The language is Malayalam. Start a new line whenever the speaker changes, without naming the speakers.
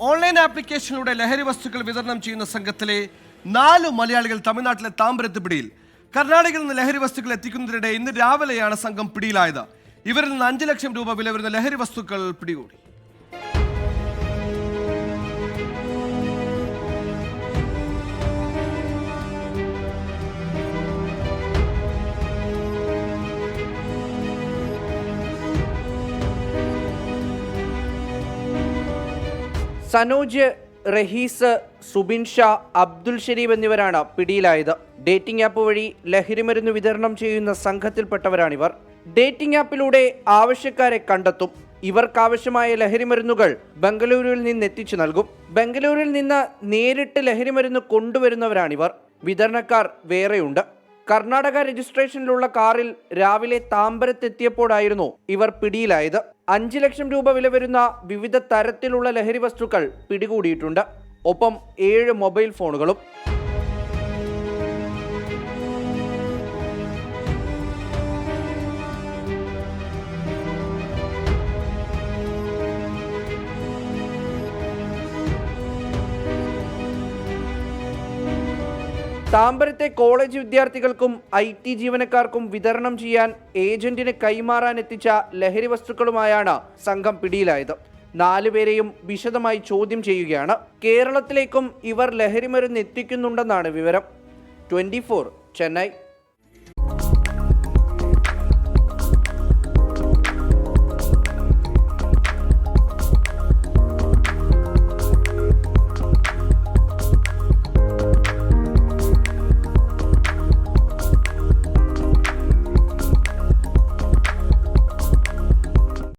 ഓൺലൈൻ ആപ്ലിക്കേഷനിലൂടെ ലഹരി വസ്തുക്കൾ വിതരണം ചെയ്യുന്ന സംഘത്തിലെ നാല് മലയാളികൾ തമിഴ്നാട്ടിലെ താമ്പരത്ത് പിടിയിൽ. കർണാടകയിൽ നിന്ന് ലഹരി വസ്തുക്കൾ എത്തിക്കുന്നതിനിടെ ഇന്ന് രാവിലെയാണ് സംഘം പിടിയിലായത്. ഇവരിൽ നിന്ന് അഞ്ച് ലക്ഷം രൂപ വില വരുന്ന ലഹരി വസ്തുക്കൾ പിടികൂടി.
സനോജ് റഹീസ് സുബിൻ ഷാ അബ്ദുൽ ഷരീഫ് എന്നിവരാണ് പിടിയിലായത്. ഡേറ്റിംഗ് ആപ്പ് വഴി ലഹരിമരുന്ന് വിതരണം ചെയ്യുന്ന സംഘത്തിൽപ്പെട്ടവരാണിവർ. ഡേറ്റിംഗ് ആപ്പിലൂടെ ആവശ്യക്കാരെ കണ്ടെത്തും. ഇവർക്കാവശ്യമായ ലഹരിമരുന്നുകൾ ബംഗളൂരുവിൽ നിന്ന് എത്തിച്ചു നൽകും. ബംഗളൂരുവിൽ നിന്ന് നേരിട്ട് ലഹരിമരുന്ന് കൊണ്ടുവരുന്നവരാണിവർ. വിതരണക്കാർ വേറെയുണ്ട്. കർണാടക രജിസ്ട്രേഷനിലുള്ള കാറിൽ രാവിലെ താമ്പരത്തെത്തിയപ്പോഴായിരുന്നു ഇവർ പിടിയിലായത്. അഞ്ച് ലക്ഷം രൂപ വില വരുന്ന വിവിധ തരത്തിലുള്ള ലഹരി വസ്തുക്കൾ പിടികൂടിയിട്ടുണ്ട്. ഒപ്പം ഏഴ് മൊബൈൽ ഫോണുകളും. താമ്പരത്തെ കോളേജ് വിദ്യാർത്ഥികൾക്കും ഐ ടി ജീവനക്കാർക്കും വിതരണം ചെയ്യാൻ ഏജന്റിന് കൈമാറാൻ എത്തിച്ച ലഹരി വസ്തുക്കളുമായാണ് സംഘം പിടിയിലായത്. നാലുപേരെയും വിശദമായി ചോദ്യം ചെയ്യുകയാണ്. കേരളത്തിലേക്കും ഇവർ ലഹരി മരുന്ന് എത്തിക്കുന്നുണ്ടെന്നാണ് വിവരം. ട്വന്റി ചെന്നൈ.